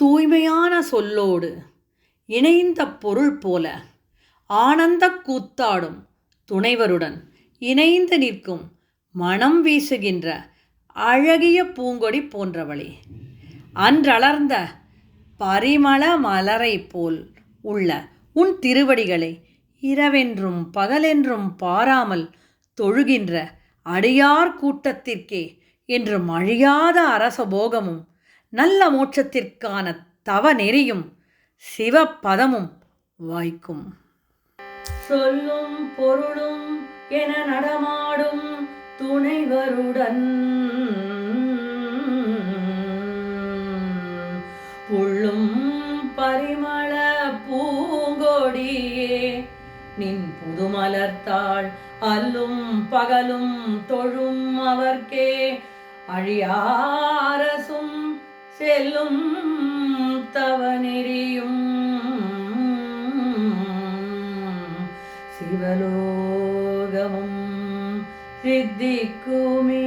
தூய்மையான சொல்லோடு இணைந்த பொருள் போல ஆனந்த கூத்தாடும் துணைவருடன் இணைந்து நிற்கும் மனம் வீசுகின்ற அழகிய பூங்கொடி போன்றவளே. அன்றளர்ந்த பரிமள மலரை போல் உள்ள உன் திருவடிகளை இரவென்றும் பகலென்றும் பாராமல் தொழுகின்ற அடியார் கூட்டத்திற்கே என்று அழியாத அரசபோகமும் நல்ல மோட்சத்திற்கான தவ நெறியும் சிவப்பதமும் வாய்க்கும். சொல்லும் பொருளும் என நடமாடும் துணைவருடன் புள்ளும் பரிமள பூங்கொடியே நின் புதுமலர்த்தாள் அல்லும் பகலும் தொழும் அவர்க்கே அழியார ചെല്ലും തവനെരിയും ശിവലോകവും സിദ്ധിക്കുമേ